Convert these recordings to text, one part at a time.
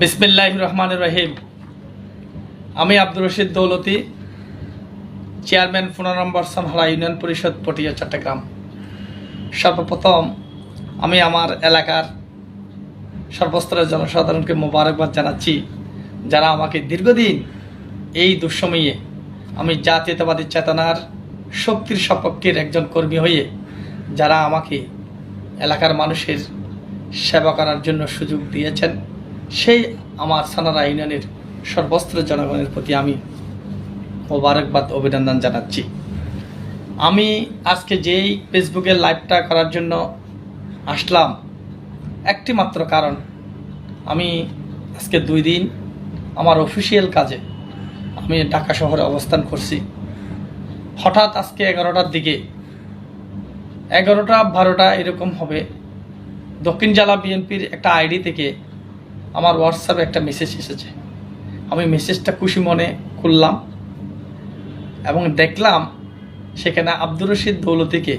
বিসমিল্লাহ রহমান রহিম। আমি আব্দুর রশিদ দৌলতি, চেয়ারম্যান পনেরো নম্বর সানহারা ইউনিয়ন পরিষদ পটিয়া, চট্টগ্রাম। সর্বপ্রথম আমি আমার এলাকার সর্বস্তরের জনসাধারণকে মোবারকবাদ জানাচ্ছি, যারা আমাকে দীর্ঘদিন এই দুঃসময়ে আমি জাতীয়তাবাদী চেতনার শক্তির সপক্ষের একজন কর্মী হয়ে, যারা আমাকে এলাকার মানুষের সেবা করার জন্য সুযোগ দিয়েছেন। সেই আমার সানারা ইউনিয়নের সর্বস্ত্র জনগণের প্রতি আমি মোবারকবাদ, অভিনন্দন জানাচ্ছি। আমি আজকে যেই ফেসবুকে লাইভটা করার জন্য আসলাম, একটি মাত্র কারণ, আমি আজকে দুই দিন আমার অফিসিয়াল কাজে আমি ঢাকা শহরে অবস্থান করছি। হঠাৎ আজকে এগারোটার দিকে, এগারোটা বারোটা এরকম হবে, দক্ষিণ জেলা বিএনপির একটা আইডি থেকে আমার হোয়াটসঅ্যাপে একটা মেসেজ এসেছে। আমি মেসেজটা খুশি মনে খুললাম এবং দেখলাম সেখানে আব্দুর রশিদ দৌলতিকে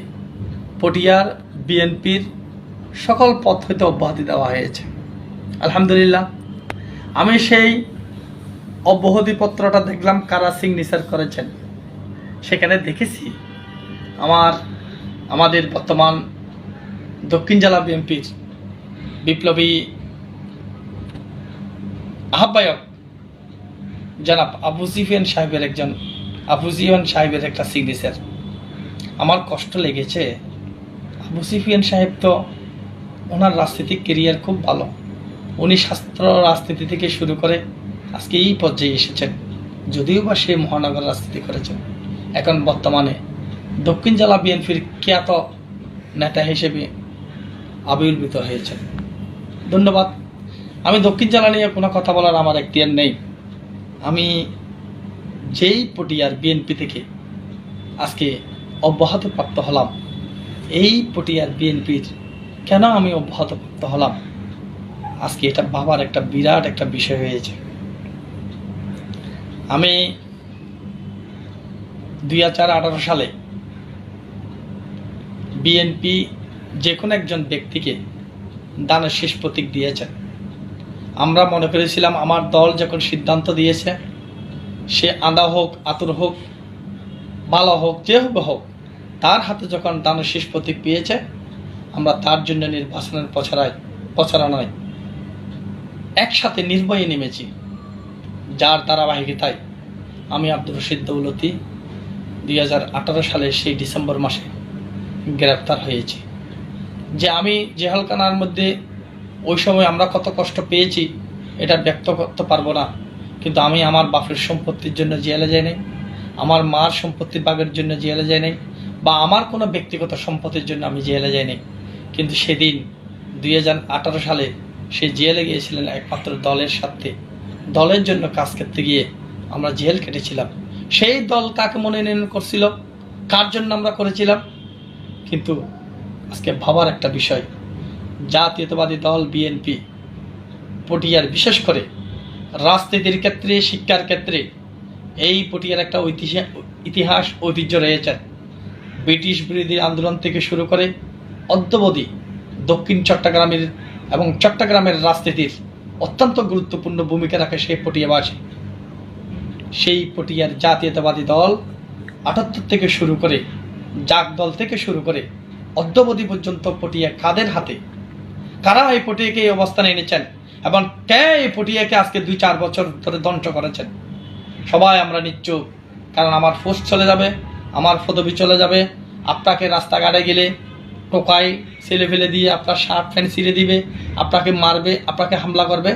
পটিয়ার বিএনপির সকল পথ হইতে অব্যাহতি দেওয়া হয়েছে। আলহামদুলিল্লাহ, আমি সেই অব্যাহতিপত্রটা দেখলাম কারা সিগনেচার করেছেন। সেখানে দেখেছি আমার, আমাদের বর্তমান দক্ষিণ জেলা বিএনপির বিপ্লবী আহ্বায়ক জনাব আবু জিফিয়ান সাহেবের একজন, আবু জিফিয়ান সাহেবের একটা সিগনেচার আমার কষ্ট লেগেছে। আবু জিফিয়ান সাহেব তো ওনার রাজনীতিক কেরিয়ার খুব ভালো। উনি শাস্ত্র রাজনীতি থেকে শুরু করে আজকে এই পর্যায়ে এসেছেন। যদিও বা সে মহানগর রাজনীতি করেছেন। এখন বর্তমানে দক্ষিণ জেলা বিএনপির খ্যাত নেতা হিসেবে আবির্ভূত হয়েছেন। ধন্যবাদ। আমি দক্ষিণ জেলা নিয়ে কোনো কথা বলার আমার এখতিয়ার নেই। আমি যেই পটিয়ার বিএনপি থেকে আজকে অব্যাহত প্রাপ্ত হলাম, এই পটিয়ার বিএনপির কেন আমি অব্যাহত প্রাপ্ত হলাম? আজকে এটা ভাবার একটা বিরাট একটা বিষয় হয়েছে। আমি দুই হাজার আঠারো সালে বিএনপি যে কোনো একজন ব্যক্তিকে দানের শেষ প্রতীক দিয়েছেন। আমরা মনে করেছিলাম আমার দল যখন সিদ্ধান্ত দিয়েছে, সে আদা হোক, আতুর হোক ভালো হোক, যে হোক তার হাতে যখন দানের শেষ প্রতীক পেয়েছে, আমরা তার জন্য নির্বাচনের প্রচারায় প্রচারণায় একসাথে নির্ভয়ে নেমেছি। যার ধারাবাহিকতায় আমি আব্দুর রশিদ দৌলতি দুই সালে সেই ডিসেম্বর মাসে গ্রেপ্তার হয়েছি। যে আমি জেহালখানার মধ্যে ওই সময় আমরা কত কষ্ট পেয়েছি, এটা ব্যক্ত করতে পারব না। কিন্তু আমি আমার বাপের সম্পত্তির জন্য জেলে যাই নাই, আমার মার সম্পত্তির ভাগের জন্য জেলে যাই নাই, বা আমার কোনো ব্যক্তিগত সম্পত্তির জন্য আমি জেলে যাই নাই। কিন্তু সেদিন দুই হাজার আঠারো সালে সে জেলে গিয়েছিলেন একমাত্র দলের সাথে। দলের জন্য কাজ করতে গিয়ে আমরা জেল কেটেছিলাম। সেই দল কাকে মনোনয়ন করছিল? কার জন্য আমরা করেছিলাম? কিন্তু আজকে ভাবার একটা বিষয় জাতীয়তাবাদী দল বিএনপি পটিয়ার বিশেষ করে রাজনীতির ক্ষেত্রে, শিক্ষার ক্ষেত্রে এই পটিয়ার একটা ঐতিহাসিক ইতিহাস, ঐতিহ্য রয়েছে। ব্রিটিশ বিরোধী আন্দোলন থেকে শুরু করে অদ্যবধি দক্ষিণ চট্টগ্রামের এবং চট্টগ্রামের রাজনীতির অত্যন্ত গুরুত্বপূর্ণ ভূমিকা রাখে সেই পটিয়াবাসী। সেই পটিয়ার জাতীয়তাবাদী দল আটাত্তর থেকে শুরু করে জাগ দল থেকে শুরু করে অদ্যবধি পর্যন্ত পটিয়া কাদের হাতে কারা এই পটিয়াকে এই অবস্থানে এনেছেন এবং কে এই পটিয়াকে আজকে দুই চার বছর ধরে ধ্বংস করেছেন? সবাই আমরা নিচ্ছুক, কারণ আমার পোস্ট চলে যাবে, আমার পদবি চলে যাবে, আপনাকে রাস্তাঘাটে গেলে টোকাই ছেলে ফেলে দিয়ে আপনার শার্ট প্যান্ট ছিঁড়ে দিবে, আপনাকে মারবে, আপনাকে হামলা করবে।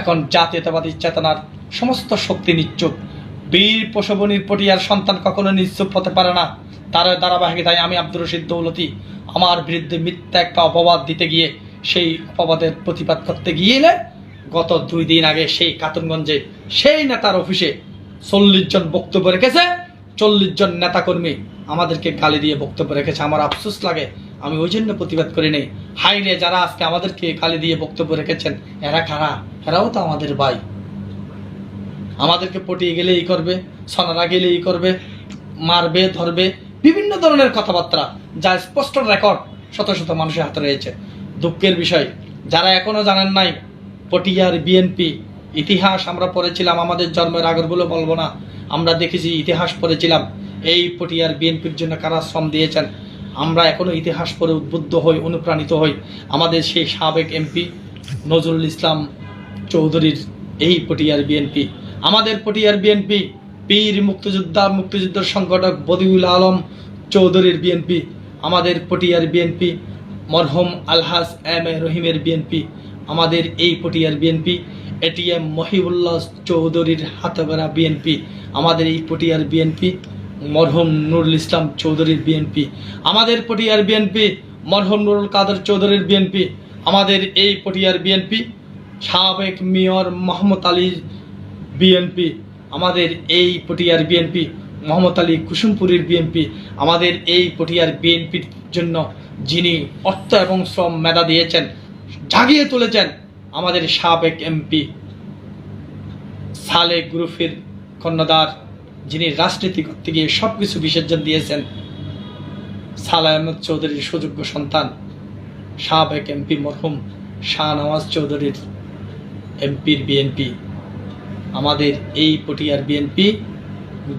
এখন জাতীয়তাবাদী চেতনার সমস্ত শক্তি নিচ্ছুক। বীর পশবনীর পটিয়ার সন্তান কখনো নিশ্চুপ হতে পারে না। তার ধারাবাহিকতায় আমি আব্দুর রশিদ দৌলতি, আমার বিরুদ্ধে মিথ্যা একটা অপবাদ দিতে গিয়ে সেই অপবাদের প্রতিবাদ করতে গিয়ে গত দুই দিন আগে সেই কাতুনগঞ্জে সেই নেতার অফিসে চল্লিশ জন বক্তব্য রেখেছে। চল্লিশ জন নেতাকর্মী আমাদেরকে গালি দিয়ে বক্তব্য রেখেছে। আমার আফসোস লাগে, আমি ওই জন্য প্রতিবাদ করি নেই হাই রে যারা আজকে আমাদেরকে গালি দিয়ে বক্তব্য রেখেছেন, এরা কারা? এরাও তো আমাদের ভাই। আমাদেরকে পটিয়ে গেলে এই করবে সনারা গেলে এই করবে, মারবে, ধরবে, বিভিন্ন ধরনের কথাবার্তা, যা স্পষ্ট রেকর্ড শত শত মানুষের হাতে রয়েছে। দুঃখের বিষয়। যারা এখনও জানেন নাই, পটিয়ার বিএনপি ইতিহাস আমরা পড়েছিলাম, আমাদের জন্মের আগের বলে বলব না, আমরা দেখেছি ইতিহাস পড়েছিলাম, এই পটিয়ার বিএনপির জন্য কারা শ্রম দিয়েছেন? আমরা এখনও ইতিহাস পড়ে উদ্বুদ্ধ হই, অনুপ্রাণিত হই। আমাদের সেই সাবেক এমপি নজরুল ইসলাম চৌধুরীর এই পটিয়ার বিএনপি আমাদের পটিয়ার বিএনপি পীর মুক্তিযোদ্ধা মুক্তিযুদ্ধের সংগঠক বদিউল আলম চৌধুরীর বিএনপি আমাদের পটিয়ার বিএনপি মরহুম আলহাজ এম এ রহিমের বিএনপি, আমাদের এই পটিয়ার বিএনপি, এটিএম মহিবুল্লাহ চৌধুরীর হাতগড়া বিএনপি, আমাদের এই পটিয়ার বিএনপি, মরহুম নুরুল ইসলাম চৌধুরীর বিএনপি, আমাদের পটিয়ার বিএনপি, মরহুম নুরুল কাদের চৌধুরীর বিএনপি, আমাদের এই পটিয়ার বিএনপি, সাবেক মেয়র মোহাম্মদ আলীর বিএনপি, আমাদের এই পটিয়ার বিএনপি মোহাম্মদ আলী কুসুমপুরের বিএনপি আমাদের এই পটিয়ার বিএনপির জন্য যিনি অর্থ এবং শ্রম মেধা দিয়েছেন, জাগিয়ে তুলেছেন আমাদের সাবেক এমপি সালে গ্রুপের কর্ণধার, যিনি রাজনীতি করতে গিয়ে সব কিছু বিসর্জন দিয়েছেন সালা আহমদ চৌধুরীর সুযোগ্য সন্তান, সাবেক এমপি মরহুম শাহনওয়াজ চৌধুরীর এমপির বিএনপি আমাদের এই পটিয়ার বিএনপি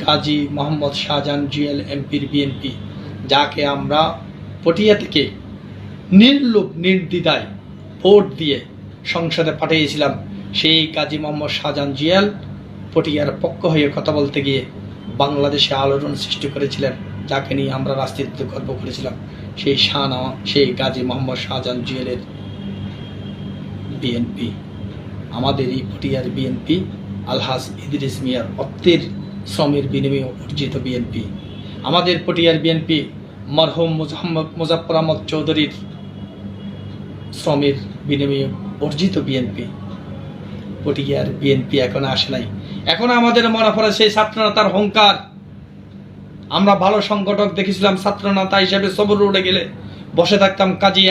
গাজী মোহাম্মদ শাহজাহান জুয়েল এমপির বিএনপি, যাকে আমরা পটিয়া থেকে নির্লোভ নির্দ্বিধায় ভোট দিয়ে সংসদে পাঠিয়েছিলাম, সেই গাজী মোহাম্মদ শাহজাহান জিয়াল পটিয়ার পক্ষ হয়ে কথা বলতে গিয়ে বাংলাদেশে আলোড়ন সৃষ্টি করেছিলেন, যাকে নিয়ে আমরা রাজনীতিতে গর্ব করেছিলাম। সেই শাহ শাহনা সেই গাজী মোহাম্মদ শাহজাহান জিয়ালের বিএনপি। আমাদের এই পটিয়ার বিএনপি আলহাজ ইদ্রিস মিয়ার অর্থের শ্রমের বিনিময়ে অর্জিত বিএনপি আমাদের পটিয়ার বিএনপি মরহুম মুজাম্মদ মুজাফর আহমদ চৌধুরীর শ্রমের বিনিময়ে অর্জিত বিএনপি পটিয়ার বিএনপি এখন আসে নাই। এখন আমাদের মনে পড়ে সেই ছাত্রনেতার হংকার আমরা ভালো সংগঠক দেখেছিলাম, ছাত্রনেতা হিসেবে সবর রোডে গেলে বসে থাকতাম কাজী